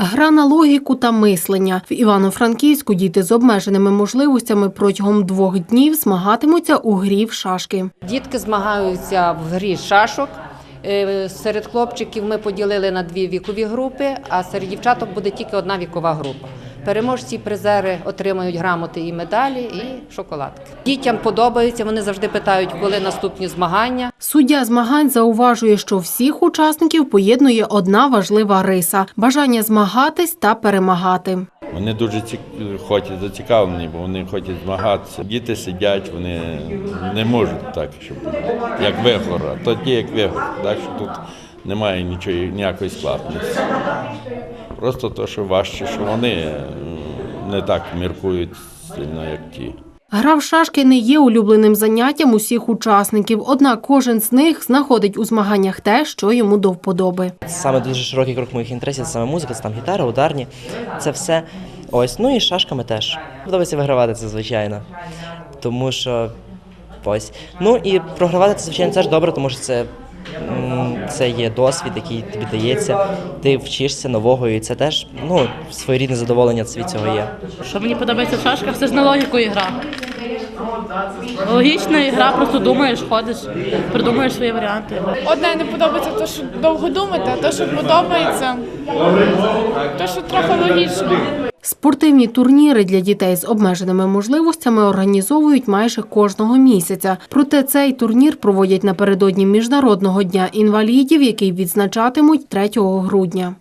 Гра на логіку та мислення. В Івано-Франківську діти з обмеженими можливостями протягом двох днів змагатимуться у грі в шашки. Дітки змагаються в грі шашок. Е, Серед хлопчиків ми поділили на дві вікові групи, а серед дівчаток буде тільки одна вікова група. Переможці і призери отримають грамоти і медалі, і шоколадки. Дітям подобається, вони завжди питають, коли наступні змагання. Суддя змагань зауважує, що всіх учасників поєднує одна важлива риса бажання змагатись та перемагати. Вони дуже ці... хочуть зацікавлені, бо вони хочуть змагатися. Діти сидять, вони не можуть так, щоб як вигор, а то ті, як вигор. Так що тут немає нічого, ніякої складності. Просто то, що важче, що вони е, не так міркують сильно, як ті. Гра в шашки не є улюбленим заняттям усіх учасників, однак кожен з них знаходить у змаганнях те, що йому до вподоби. Саме дуже широкий круг моїх інтересів, це саме музика, це там гітара, ударні, це все. Ось, ну і шашками теж. Подобається вигравати це, звичайно. Тому що ось. Ну і програвати це, звичайно, теж добре, тому що це, це є досвід, який тобі дається. Ти вчишся нового, і це теж ну, своєрідне задоволення від цього є. Що мені подобається в шашках, це ж на логіку ігра. Логічна ігра, просто думаєш, ходиш, придумуєш свої варіанти. Одне не подобається те, що довго думати, а те, що подобається, те, що трохи логічно. Спортивні турніри для дітей з обмеженими можливостями організовують майже кожного місяця. Проте цей турнір проводять напередодні Міжнародного дня інвалідів, який відзначатимуть 3 грудня.